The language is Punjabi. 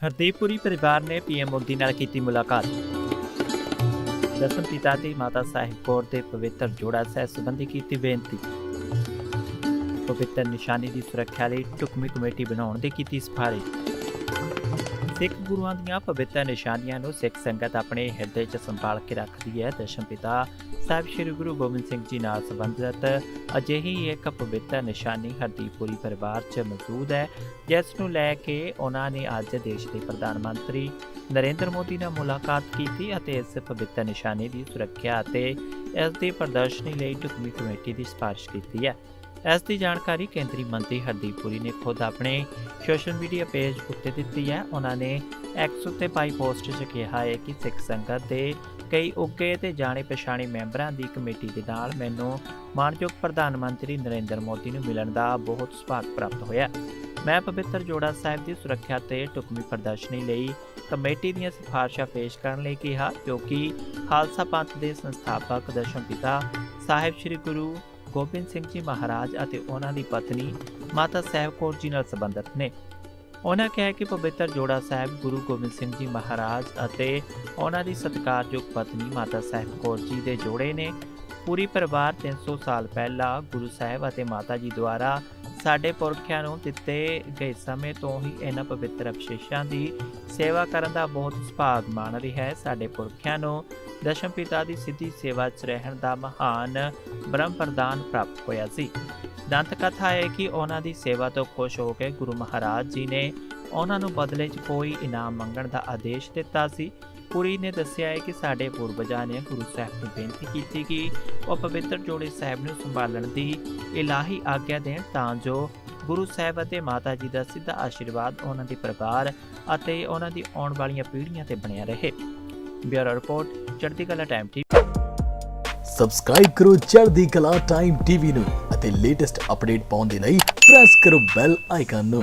ਹਰਦੀਪ ਪੁਰੀ ਪਰਿਵਾਰ ਨੇ ਪੀਐਮ ਮੋਦੀ ਨਾਲ ਕੀਤੀ ਮੁਲਾਕਾਤ। ਦਸਮ ਪਿਤਾ ਦੀ ਮਾਤਾ ਸਾਹਿਬ ਕੌਰ ਦੇ ਪਵਿੱਤਰ ਜੋੜਾ ਸਹਿ ਸੰਬੰਧੀ ਕੀਤੀ ਬੇਨਤੀ। ਪਵਿੱਤਰ ਨਿਸ਼ਾਨੀ ਦੀ ਸੁਰੱਖਿਆ ਲਈ ਢੁਕਵੀਂ ਕਮੇਟੀ ਬਣਾਉਣ ਦੀ ਕੀਤੀ ਸਿਫਾਰਿਸ਼ ਸਿੱਖ ਗੁਰੂਆਂ ਦੀਆਂ ਪਵਿੱਤਰ ਨਿਸ਼ਾਨੀਆਂ ਨੂੰ ਸਿੱਖ ਸੰਗਤ ਆਪਣੇ ਹਿਰਦੇ 'ਚ ਸੰਭਾਲ ਕੇ ਰੱਖਦੀ ਹੈ। ਦਸ਼ਮ ਪਿਤਾ ਸਾਹਿਬ ਸ੍ਰੀ ਗੁਰੂ ਗੋਬਿੰਦ ਸਿੰਘ ਜੀ ਨਾਲ ਸੰਬੰਧਿਤ ਅਜਿਹੀ ਇੱਕ ਪਵਿੱਤਰ ਨਿਸ਼ਾਨੀ ਹਰਦੀਪੁਰੀ ਪਰਿਵਾਰ 'ਚ ਮੌਜੂਦ ਹੈ, ਜਿਸ ਨੂੰ ਲੈ ਕੇ ਉਹਨਾਂ ਨੇ ਅੱਜ ਦੇਸ਼ ਦੇ ਪ੍ਰਧਾਨ ਮੰਤਰੀ ਨਰਿੰਦਰ ਮੋਦੀ ਨਾਲ ਮੁਲਾਕਾਤ ਕੀਤੀ ਅਤੇ ਇਸ ਪਵਿੱਤਰ ਨਿਸ਼ਾਨੀ ਦੀ ਸੁਰੱਖਿਆ ਅਤੇ ਇਸ ਦੀ ਪ੍ਰਦਰਸ਼ਨੀ ਲਈ ਢੁਕਵੀਂ ਕਮੇਟੀ ਦੀ ਸਿਫਾਰਿਸ਼ ਕੀਤੀ ਹੈ। ਇਸ ਦੀ ਜਾਣਕਾਰੀ ਕੇਂਦਰੀ ਮੰਤਰੀ ਹਰਦੀਪ ਪੁਰੀ ਨੇ ਖੁਦ ਆਪਣੇ ਸੋਸ਼ਲ ਮੀਡੀਆ ਪੇਜ ਉੱਤੇ ਦਿੱਤੀ ਹੈ। ਉਹਨਾਂ ਨੇ ਐਕਸ ਉੱਤੇ ਪਾਈ ਪੋਸਟ 'ਚ ਕਿਹਾ ਹੈ ਕਿ ਸਿੱਖ ਸੰਗਤ ਦੇ ਕਈ ਉੱਗੇ ਤੇ ਜਾਣੇ ਪਛਾਣੇ ਮੈਂਬਰਾਂ ਦੀ ਕਮੇਟੀ ਦੇ ਨਾਲ ਮੈਨੂੰ ਮਾਨਯੋਗ ਪ੍ਰਧਾਨ ਮੰਤਰੀ ਨਰਿੰਦਰ ਮੋਦੀ ਨੂੰ ਮਿਲਣ ਦਾ ਬਹੁਤ ਸੁਭਾਗ ਪ੍ਰਾਪਤ ਹੋਇਆ। ਮੈਂ ਪਵਿੱਤਰ ਜੋੜਾ ਸਾਹਿਬ ਦੀ ਸੁਰੱਖਿਆ ਤੇ ਢੁਕਵੀਂ ਪ੍ਰਦਰਸ਼ਨੀ ਲਈ ਕਮੇਟੀ ਦੀਆਂ ਸਿਫਾਰਸ਼ਾਂ ਪੇਸ਼ ਕਰਨ ਲਈ ਕਿਹਾ ਕਿਉਂਕਿ ਖਾਲਸਾ ਪੰਥ ਦੇ ਸੰਸਥਾਪਕ ਦਸ਼ਮ ਪਿਤਾ ਸਾਹਿਬ ਸ੍ਰੀ ਗੁਰੂ ਗੋਬਿੰਦ ਸਿੰਘ ਜੀ ਮਹਾਰਾਜ ਅਤੇ ਉਹਨਾਂ ਦੀ ਪਤਨੀ ਮਾਤਾ ਸਾਹਿਬ ਕੌਰ ਜੀ ਨਾਲ ਸੰਬੰਧਿਤ ਨੇ। ਉਹਨਾਂ ਕਿਹਾ ਕਿ ਪਵਿੱਤਰ ਜੋੜਾ ਸਾਹਿਬ ਗੁਰੂ ਗੋਬਿੰਦ ਸਿੰਘ ਜੀ ਮਹਾਰਾਜ ਅਤੇ ਉਹਨਾਂ ਦੀ ਸਤਿਕਾਰਯੋਗ ਪਤਨੀ ਮਾਤਾ ਸਾਹਿਬ ਕੌਰ ਜੀ ਦੇ ਜੋੜੇ ਨੇ। ਪੂਰੀ ਪਰਿਵਾਰ 300 ਸਾਲ ਪਹਿਲਾਂ ਗੁਰੂ ਸਾਹਿਬ ਅਤੇ ਮਾਤਾ ਜੀ ਦੁਆਰਾ ਸਾਡੇ ਪੁਰਖਿਆਂ ਨੂੰ ਦਿੱਤੇ ਗਏ ਸਮੇਂ ਤੋਂ ਹੀ ਇਹਨਾਂ ਪਵਿੱਤਰ ਅਵਸ਼ੇਸ਼ਾਂ ਦੀ ਸੇਵਾ ਕਰਨ ਦਾ ਬਹੁਤ ਸੁਭਾਗ ਮਾਣ ਰਿਹਾ ਹੈ। ਸਾਡੇ ਪੁਰਖਿਆਂ ਨੂੰ ਦਸ਼ਮ ਪਿਤਾ ਦੀ ਸਿੱਧੀ ਸੇਵਾ 'ਚ ਰਹਿਣ ਦਾ ਮਹਾਨ ਬ੍ਰਹਮ ਪ੍ਰਦਾਨ ਪ੍ਰਾਪਤ ਹੋਇਆ ਸੀ। ਦੰਤ ਕਥਾ ਹੈ ਕਿ ਉਹਨਾਂ ਦੀ ਸੇਵਾ ਤੋਂ ਖੁਸ਼ ਹੋ ਕੇ ਗੁਰੂ ਮਹਾਰਾਜ ਜੀ ਨੇ ਉਹਨਾਂ ਨੂੰ ਬਦਲੇ 'ਚ ਕੋਈ ਇਨਾਮ ਮੰਗਣ ਦਾ ਆਦੇਸ਼ ਦਿੱਤਾ ਸੀ। ਪੁਰੀ ਨੇ ਦੱਸਿਆ ਹੈ ਕਿ ਸਾਡੇ ਪੂਰਵਜਾਂ ਨੇ ਗੁਰੂ ਸਾਹਿਬ ਨੂੰ ਬੇਨਤੀ ਕੀਤੀ ਕਿ ਉਹ ਪਵਿੱਤਰ ਜੋੜੇ ਸਾਹਿਬ ਨੂੰ ਸੰਭਾਲਣ ਦੀ ਇਲਾਹੀ ਆਗਿਆ ਦੇਣ, ਤਾਂ ਜੋ ਗੁਰੂ ਸਾਹਿਬ ਅਤੇ ਮਾਤਾ ਜੀ ਦਾ ਸਿੱਧਾ ਆਸ਼ੀਰਵਾਦ ਉਹਨਾਂ ਦੇ ਪਰਿਵਾਰ ਅਤੇ ਉਹਨਾਂ ਦੀ ਆਉਣ ਵਾਲੀਆਂ ਪੀੜ੍ਹੀਆਂ ਤੇ ਬਣਿਆ ਰਹੇ। ਬਿਊਰੋ ਰਿਪੋਰਟ, ਚੜ੍ਹਦੀ ਕਲਾ ਟਾਈਮ ਟੀਵੀ ਸਬਸਕ੍ਰਾਈਬ ਕਰੋ ਚੜ੍ਹਦੀ ਕਲਾ ਟਾਈਮ ਟੀਵੀ ਨੂੰ ਅਤੇ ਲੇਟੈਸਟ ਅਪਡੇਟ ਪਾਉਣ ਦੇ ਲਈ ਪ੍ਰੈਸ ਕਰੋ ਬੈਲ ਆਈਕਨ ਨੂੰ।